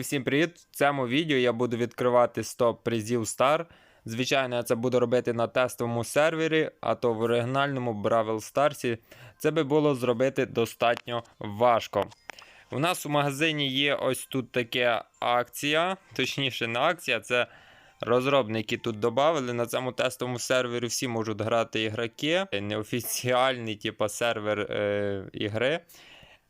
Всім привіт! В цьому відео я буду відкривати 100 призів Star. Звичайно, я це буду робити на тестовому сервері, а то в оригінальному Бравл Старсі це би було зробити достатньо важко. У нас у магазині є ось тут така акція, точніше, не акція, це розробники тут додали. На цьому тестовому сервері всі можуть грати ігроки. Неофіціальний, типу, сервер е, ігри.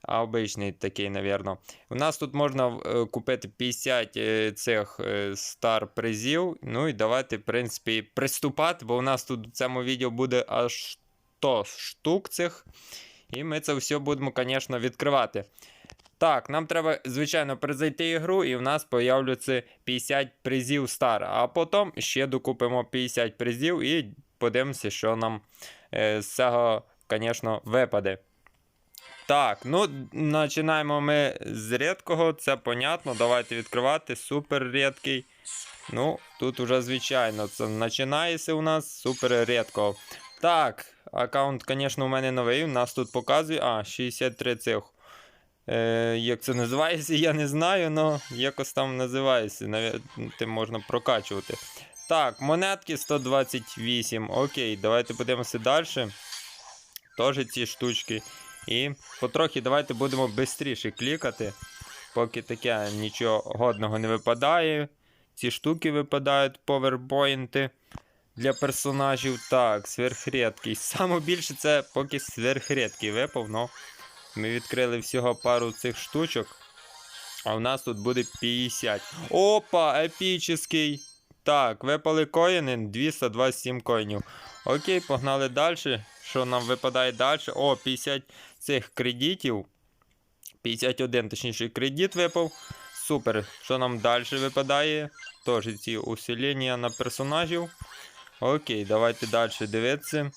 А обичний такий, навірно. У нас тут можна купити 50 е, цих стар призів. Ну і давайте, в принципі, приступати, бо у нас тут в цьому відео буде аж 100 штук цих. І ми це все будемо, звісно, відкривати. Так, нам треба, звичайно, перезайти ігру, і в нас появляться 50 призів стар. А потім ще докупимо 50 призів і подивимося, що нам е, з цього, звісно, випаде. Так, ну починаємо ми з рідкого, це понятно. Давайте відкривати. Супер рідкий. Ну, тут уже звичайно це починається у нас супер рідко. Так, аккаунт, звісно, у мене новий. У нас тут показує. А, 63 цих. Е, як це називається, я не знаю, але якось там називається. Навіть тим можна прокачувати. Так, монетки 128. Окей, давайте подивимося далі. Теж ці штучки. І потрохи давайте будемо швидше клікати, поки таке нічого годного не випадає. Ці штуки випадають, поверпоінти для персонажів. Так, сверхрідкий. Саме більше це поки сверхрідкий випав. но Ми відкрили всього пару цих штучок. А у нас тут буде 50. Опа, епічний. Так, випали коїни, 227 коїнів. Окей, погнали далі. Що нам випадає далі? О, 50 цих кредитів. 51, точніше, кредит випав. Супер. Що нам далі випадає? Теж ці усилення на персонажів. Окей, давайте далі дивитися.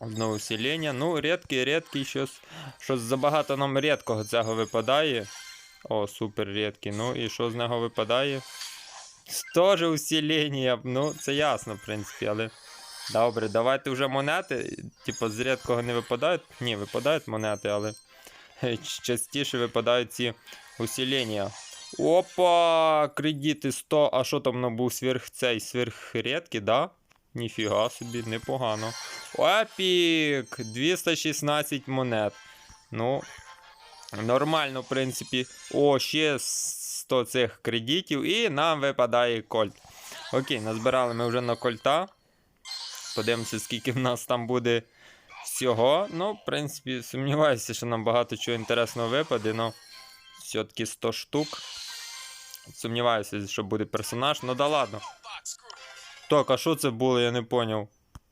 Знову усилення. Ну, рідкий, рідкий, щось. Щось забагато нам рідкого цього випадає. О, супер рідкий. Ну і що з нього випадає? Теж усилення. Ну, це ясно, в принципі, але. Добре, давайте вже монети. Типу, з рідкого не випадають. Ні, випадають монети, але частіше випадають ці усилення. Опа! Кредити 100. А що там набув сверх цей сверхрідкий, да? Ніфіга собі, непогано. Епік! 216 монет. Ну, нормально, в принципі. О, ще 100 цих кредитів. І нам випадає кольт. Окей, назбирали ми вже на кольта. Подивимося, скільки в нас там буде всього. Ну, в принципі, сумніваюся, що нам багато чого інтересного випаде, але все-таки 100 штук. Сумніваюся, що буде персонаж. Ну да ладно. Так, а що це було, я не поняв.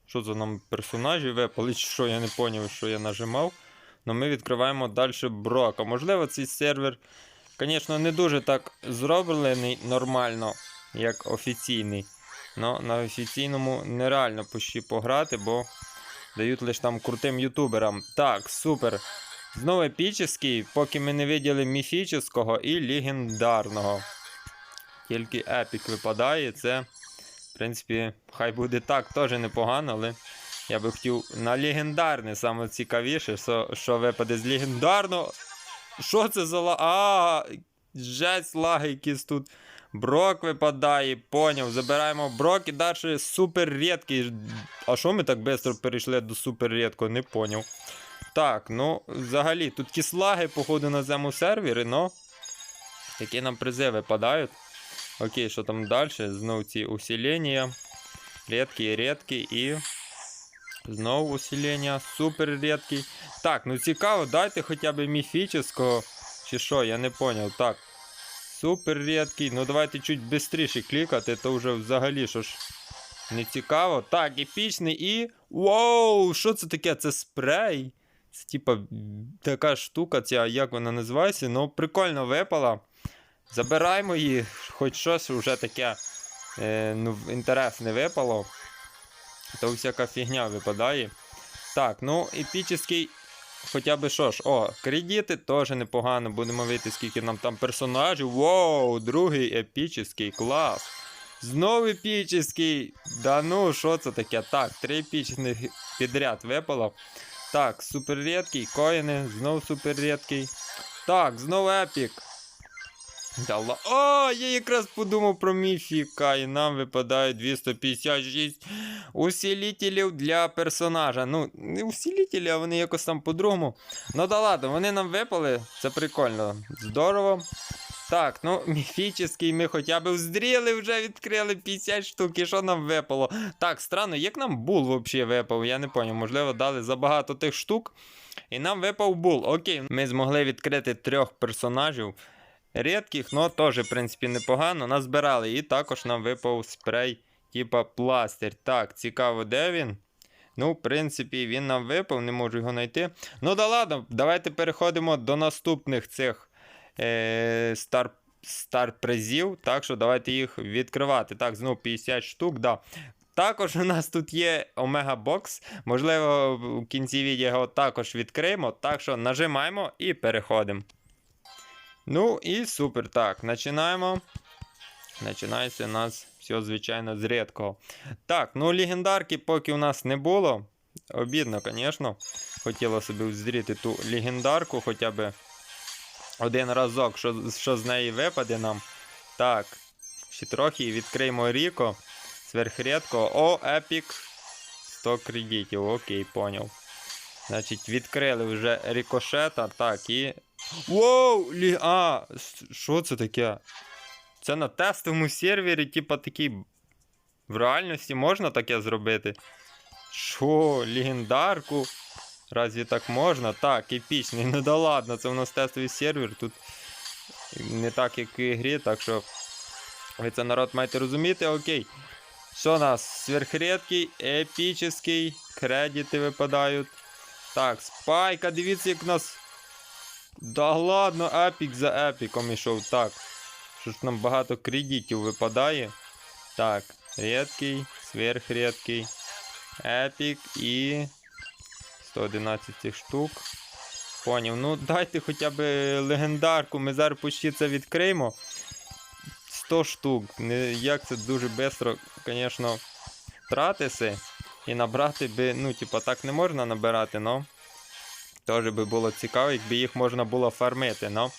Що це нам персонажі випали, чи що я не поняв, що я нажимав. Ну ми відкриваємо далі Брока. Можливо, цей сервер, звісно, не дуже так зроблений нормально, як офіційний. Но на офіційному нереально почти пограти, бо дають лише там крутим ютуберам. Так, супер. Знову епічний, поки ми не виділи міфічного і легендарного. Тільки епік випадає, це, в принципі, хай буде так, теж непогано, але я би хотів на легендарне саме цікавіше, що, що випаде з легендарного. Що це за ла. А, жесть лаги якісь тут. Брок випадає, поняв. Забираємо брок і далі супер рідкий. А що ми так швидко перейшли до супер рідкого, не поняв. Так, ну, взагалі, тут кислаги, походу, на цьому сервері, но які нам призи випадають. Окей, що там далі? Знову ці усилення. Рідкий, рідкий і. Знову усилення, супер рідкий. Так, ну цікаво, дайте хоча б міфічного. Чи що, я не поняв. Так. Супер рідкий. Ну давайте чуть швидше клікати, то вже взагалі що ж не цікаво. Так, епічний і. Воу! Що це таке? Це спрей. Це типа така штука, ця, як вона називається. Ну, прикольно випала. Забираємо її, хоч щось вже таке е, ну, інтересне випало. То всяка фігня випадає. Так, ну, епічний. Хоча би що ж, о, кредити теж непогано. Будемо вийти, скільки нам там персонажів. Воу, другий епічний клас. Знову епічний. Да ну, що це таке? Так, три епічних підряд випало. Так, супер коїни, знову супер рідкий. Так, знову епік. Да ла- О, я якраз подумав про міфіка, і нам випадає 256 усилителів для персонажа. Ну, не усилителі, а вони якось там по-другому. Ну да ладно, вони нам випали. Це прикольно. Здорово. Так, ну, міфічний ми хоча б здріли, вже відкрили 50 штук, і що нам випало? Так, странно, як нам бул взагалі випав? Я не поняв, можливо, дали забагато тих штук. І нам випав бул. Окей, ми змогли відкрити трьох персонажів. Рідких, але теж, в принципі, непогано. Назбирали. І також нам випав спрей, типа пластир. Так, цікаво, де він? Ну, в принципі, він нам випав, не можу його знайти. Ну да ладно, давайте переходимо до наступних цих е, стар, стар призів. Так що давайте їх відкривати. Так, знову 50 штук, да. Також у нас тут є Омега Бокс. Можливо, в кінці відео його також відкриємо. Так що нажимаємо і переходимо. Ну і супер. Так, починаємо. Починається у нас все, звичайно, з рідкого. Так, ну легендарки поки у нас не було. Обідно, звісно. Хотіло собі зріти ту легендарку хоча б один разок, що, що з неї випаде нам. Так, ще трохи відкриємо Ріко. Сверхрідко. О, епік. 100 кредитів. Окей, поняв. Значить, відкрили вже рикошета. Так, і. Воу! Лі... А, що це таке? Це на тестовому сервері, типа такий. В реальності можна таке зробити? Що, легендарку? Разві так можна? Так, епічний. Ну да ладно, це у нас тестовий сервер. Тут не так, як в ігрі, так що. Ви це народ маєте розуміти, окей. Що у нас? Сверхрідкий, епічний, кредити випадають. Так, спайка, дивіться, як у нас. Да ладно, епік за епіком ішов. Так. Що ж нам багато кредитів випадає. Так, рідкий, сверхрідкий, епік і 111 цих штук. Поняв. Ну дайте хоча б легендарку. Ми зараз почти це відкриємо. 100 штук. Як це дуже швидко, звісно, тратися. І набрати би, ну, типа, так не можна набирати, но. Теж би було цікаво, якби їх можна було фармити, но.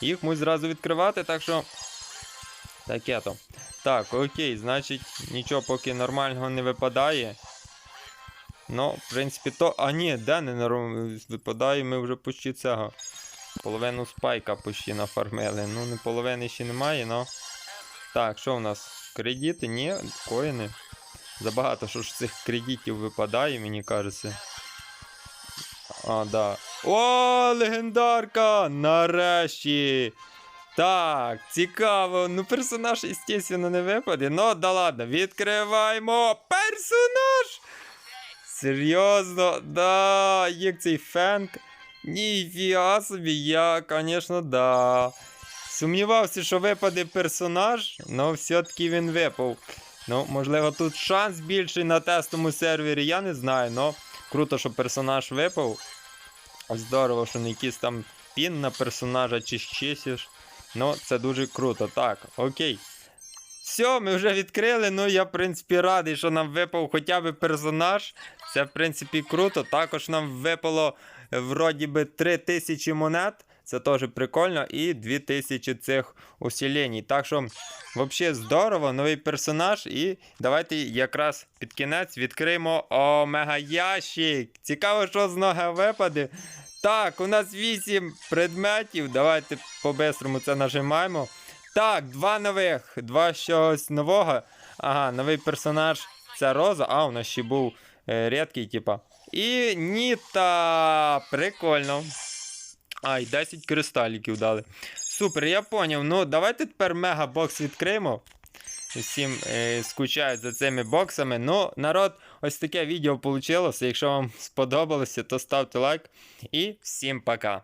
Їх мусить зразу відкривати, так що. Таке то. Так, окей, значить, нічого поки нормального не випадає. Ну, в принципі, то. А ні, де не норм- випадає, ми вже почти цього. Половину спайка почти нафармили. Ну, не половини ще немає, но. Так, що в нас? Кредити? Ні, коїни. Забагато що ж цих кредитів випадає, мені кажеться. А, да. О, легендарка! Нарешті! Так, цікаво. Ну, персонаж, естественно, не випаде. Ну, да ладно, відкриваємо персонаж! Серйозно, да, як цей фенк. Ніфіга собі, я, звісно, да. Сумнівався, що випаде персонаж, але все-таки він випав. Ну, можливо, тут шанс більший на тестовому сервері, я не знаю, але круто, що персонаж випав. Здорово, що не якийсь там пін на персонажа чи щось. Ну, це дуже круто. Так, окей. Все, ми вже відкрили. Ну, я, в принципі, радий, що нам випав хоча б персонаж. Це, в принципі, круто. Також нам випало е, вроді би 3000 монет. Це теж прикольно. І 2000 цих усилень. Так що, взагалі, здорово, новий персонаж. І давайте якраз під кінець відкриємо омега ящик. Цікаво, що з ноги випаде. Так, у нас 8 предметів. Давайте по-бистрому це нажимаємо. Так, два нових, два щось нового. Ага, новий персонаж це Роза, а у нас ще був е, рідкий, типа. І Ніта. Прикольно. Ай, 10 кристаліків дали. Супер, я поняв. Ну, давайте тепер мегабокс відкриємо. Усім е, скучають за цими боксами. Ну, народ, ось таке відео вийшло. Якщо вам сподобалося, то ставте лайк. І всім пока.